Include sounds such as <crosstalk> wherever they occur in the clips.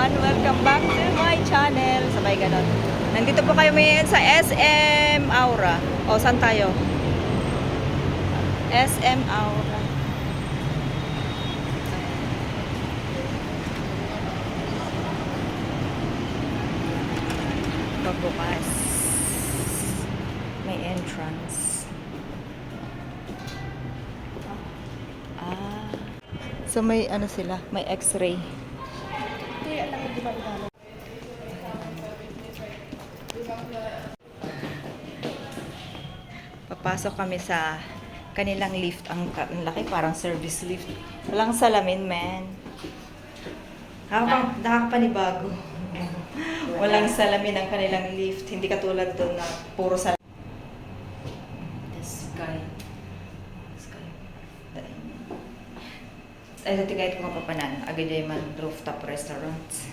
everyone! Welcome back to my channel. Sabay ganon. Nandito po kayo ngayon sa SM Aura. O, saan tayo? SM Aura. Pagbukas. May entrance. Ah. So may ano sila, may x-ray. Papasok kami sa kanilang lift. Ang, ang laki, parang service lift. Walang salamin, man. Nakaka, nakakapanibago. <laughs> Walang salamin ang kanilang lift. Hindi katulad doon na puro salamin. Ay, sa tigay ko mapapanan. Agad man rooftop restaurants.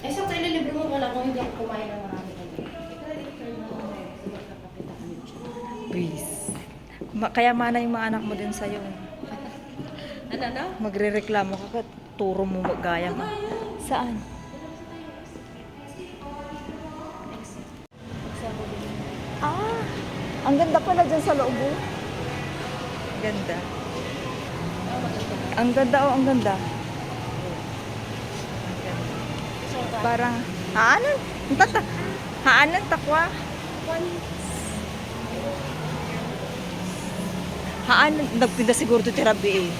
Eh, sa ililibre mo wala kung hindi ako kumain ng marami kami. Please. Ma- kaya mana yung mga anak mo din sa'yo. Ano, ano? Magre-reklamo ka ka, turo mo magaya ka. Saan? Ah, ang ganda pala dyan sa loob. oh. Ganda. Ang ganda oh, ang ganda. Ang ganda. Parang, haanan? Tata. Haanan, takwa. Haanan, nagpinda siguro ito tirabi eh.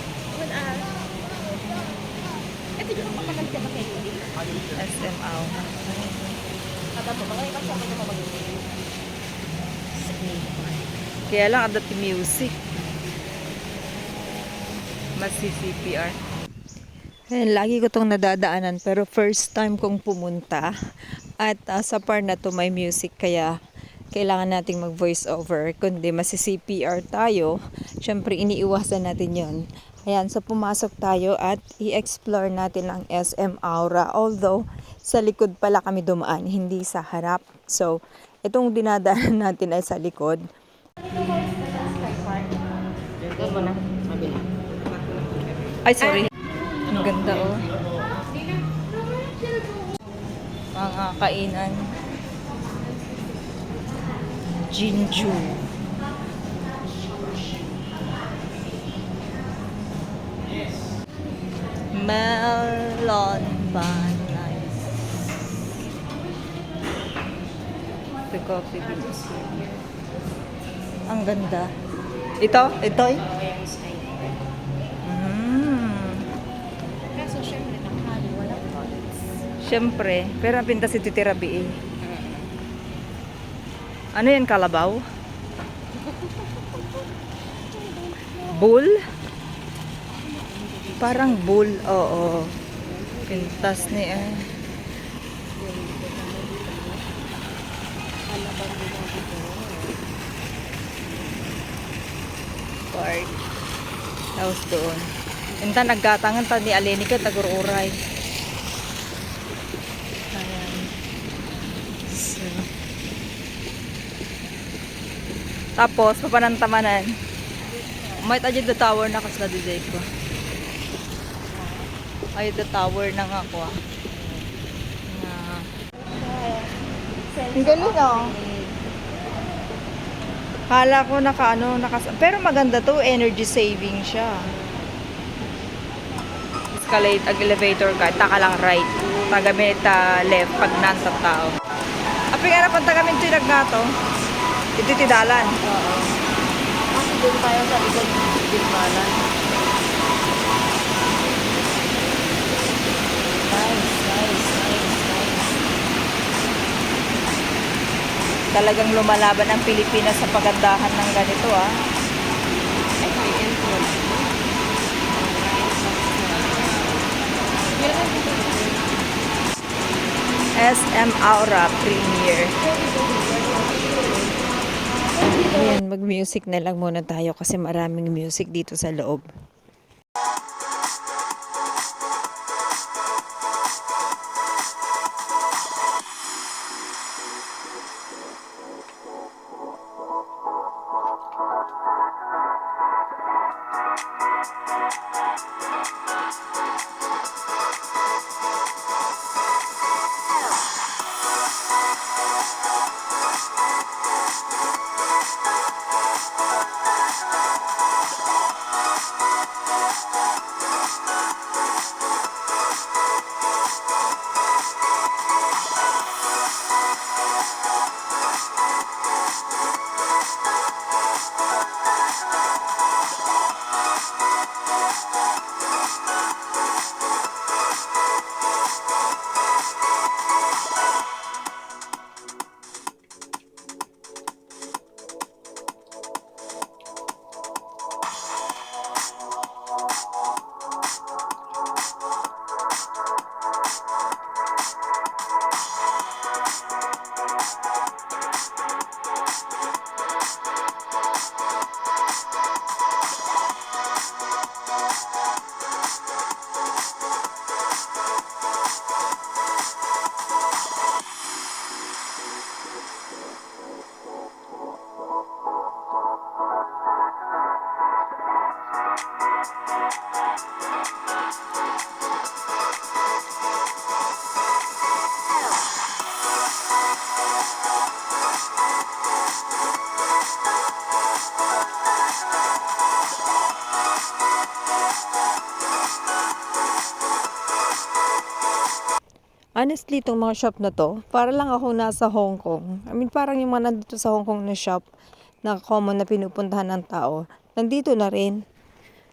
Ito yung mapakaganda ka kayo. SM out. At ako, mga ibang sa mga mga Kaya lang adat music. Mas si CPR. Ayan, lagi ko itong nadadaanan pero first time kong pumunta at ah, sa part na to may music kaya kailangan nating mag voice over kundi mas si CPR tayo syempre iniiwasan natin yon Ayan, so pumasok tayo at i-explore natin ang SM Aura. Although, sa likod pala kami dumaan, hindi sa harap. So, itong dinadaanan natin ay sa likod. Ito mo na, sabi na. Ay, sorry. Ang ganda, oh. Mga kainan. Jinju. Melon banana. The coffee beans. Ang ganda. Ito? Ito? eh? Siyempre, pero ang pinta si Titi Rabi eh. Ano yan, kalabaw? <laughs> Bull? Parang bull, oo. Pintas ni eh. Park. Tapos doon. Inta naggatangan ta ni Aleni ka tagururay. Ayan. So. Tapos, papanantamanan. May tayo the tower na kas na DJ ko. Ay, the tower na nga ko ah. Na. Ang galing ah. Kala ko naka ano, naka, pero maganda to, energy saving siya. Escalate, ag elevator ka, taka lang right. Tagamit ta left pag nasa tao. Api nga na pang tagamit tinag nga to. Ito tidalan. Oo. Kasi doon tayo sa likod ng Bilbalan. Nice, nice, nice, nice. Talagang lumalaban ang Pilipinas sa pagandahan ng ganito ah. SM Aura Premier. Ayan, mag-music na lang muna tayo kasi maraming music dito sa loob. Honestly, itong mga shop na to, para lang ako nasa Hong Kong. I mean, parang yung mga nandito sa Hong Kong na shop na common na pinupuntahan ng tao, nandito na rin.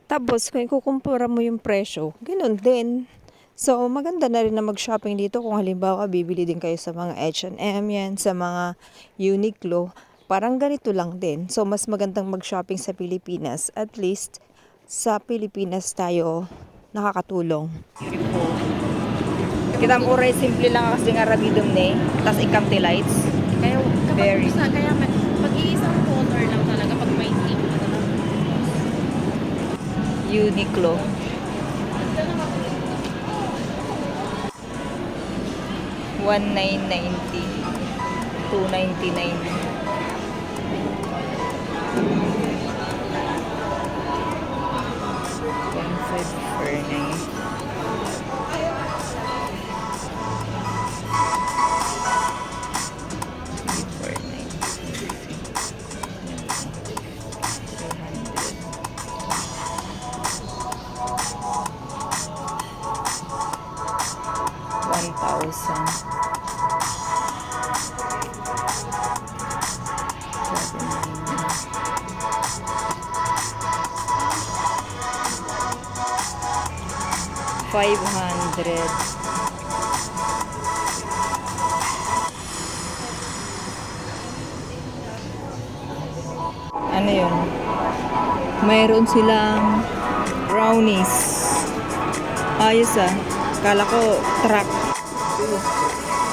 Tapos, kung ikukumpara mo yung presyo, ganun din. So, maganda na rin na mag-shopping dito kung halimbawa bibili din kayo sa mga H&M yan, sa mga Uniqlo. Parang ganito lang din. So, mas magandang mag-shopping sa Pilipinas. At least, sa Pilipinas tayo nakakatulong. Beautiful. Kita mo rin, simple lang kasi nga rabidom ni. Tapos ikamti lights. Kaya kapag Very. isa, kaya may, pag-iisang color lang talaga pag may team. Uniqlo. One nine ninety, two ninety nine. One for nine. Thousand. Five hundred. Ano yun? Mayroon silang brownies. Ayos ah. Kala ko truck.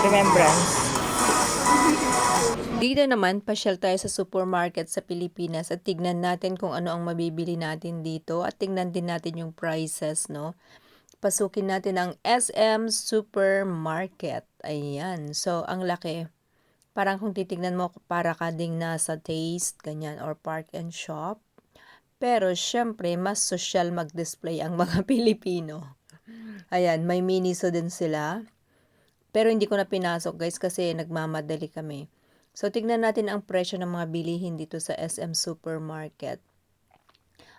Remembrance. Dito naman, pasyal tayo sa supermarket sa Pilipinas at tignan natin kung ano ang mabibili natin dito at tignan din natin yung prices, no? Pasukin natin ang SM Supermarket. Ayan. So, ang laki. Parang kung titignan mo, para ka ding nasa taste, ganyan, or park and shop. Pero, syempre, mas social mag-display ang mga <laughs> Pilipino. Ayan, may miniso din sila. Pero hindi ko na pinasok guys kasi nagmamadali kami. So tignan natin ang presyo ng mga bilihin dito sa SM Supermarket.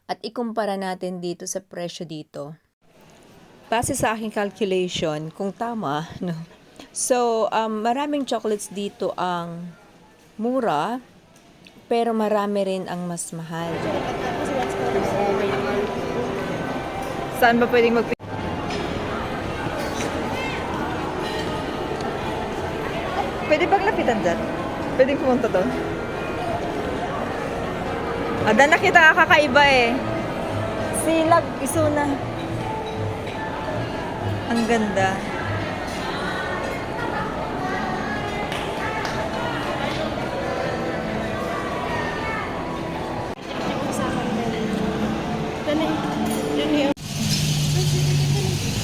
At ikumpara natin dito sa presyo dito. Base sa aking calculation, kung tama, <laughs> no? So, um, maraming chocolates dito ang mura, pero marami rin ang mas mahal. Saan ba pwedeng mag Pwede bang lapitan dyan? Pwede pumunta doon? Ada na kita kakaiba eh. Silag, isuna. Ang ganda.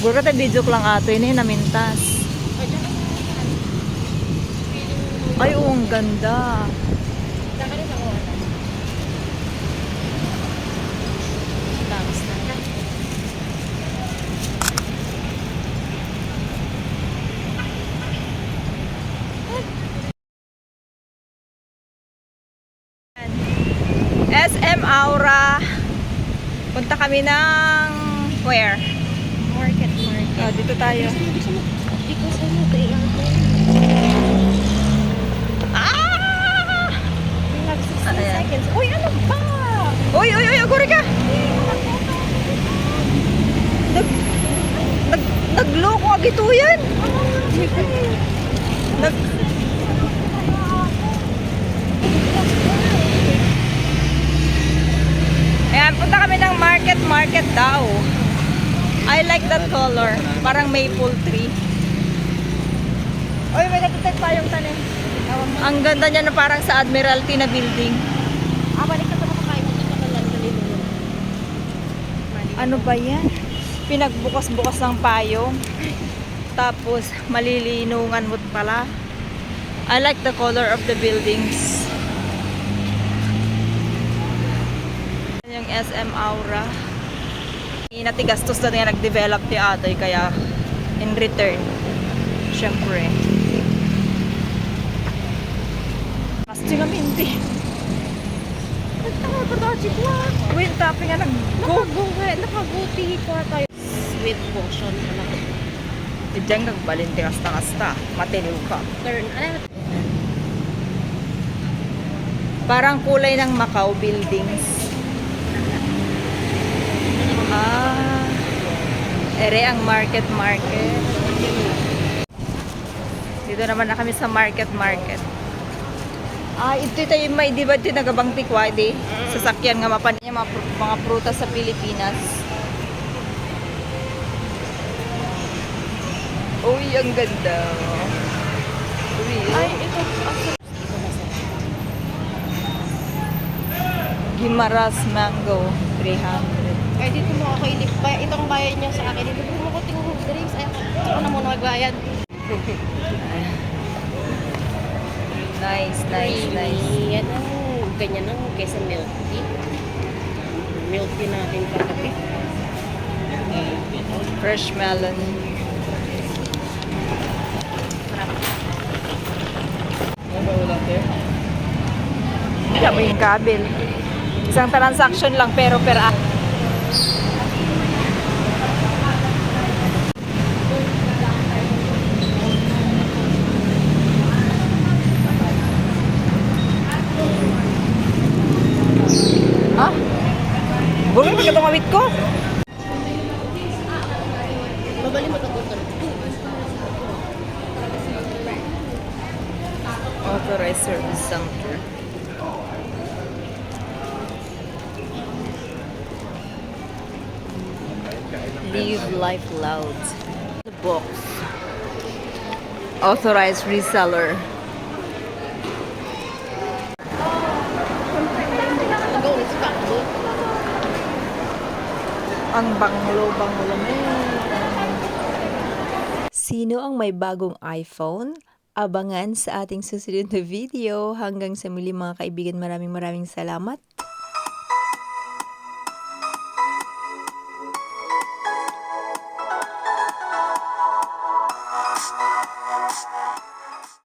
Gura ta video lang ato ini namintas. Ay, oo, ang ganda. SM Aura. Punta kami ng where? Market, market. Oh, dito tayo. Because ano, they are Ah! We have 16 Ano yan? Seconds. Uy, ano ba? Uy, uy, uy, aguri ka! Nag, nag, nagloko agito yan! Nag, Ayan, punta kami ng market, market daw. I like that color. Parang maple tree. Uy, may nagtitag pa yung tanim. Ang ganda niya na parang sa Admiralty na building. Ah, balik ka pa nakakain mo dito ka lang dali mo. Ano ba yan? Pinagbukas-bukas ng payong. Tapos, malilinungan mo pala. I like the color of the buildings. Yung SM Aura. Natigastos na nga nag-develop ti Atoy kaya in return, syempre. Kasi nga minti. Nagtaka pa daw si Kwa. Wait, tapi nga nag-go. Nakaguhe, nakaguti ko tayo. Sweet potion. Ano? Diyan nagbalinte kasta-kasta. Matiliw ka. Turn. Parang kulay ng Macau buildings. Ah. Ere ang market market. Dito naman na kami sa market market. Ah, ito tayo may di ba ito nagabang tikwadi? Sasakyan nga mapan niya mga, mga prutas sa Pilipinas. Uy, ang ganda. Uy, Ay, ito. Gimaras Mango, 300. Ay, dito mo ako ilip. Itong bayad niya sa akin. Dito mo ko tingin drinks. Ay, ako na muna magbayad. <laughs> Nice, nice, nice. Yan ang ganyan ang kesa milk tea. Milk tea natin kagabi. Fresh melon. Mo yung kabil. Isang transaction lang pero per. Authorized Service Center. Live Life Loud. The box. Authorized reseller. Ang banglo-banglo mo. Sino ang may bagong iPhone? Abangan sa ating susunod na video. Hanggang sa muli mga kaibigan, maraming maraming salamat.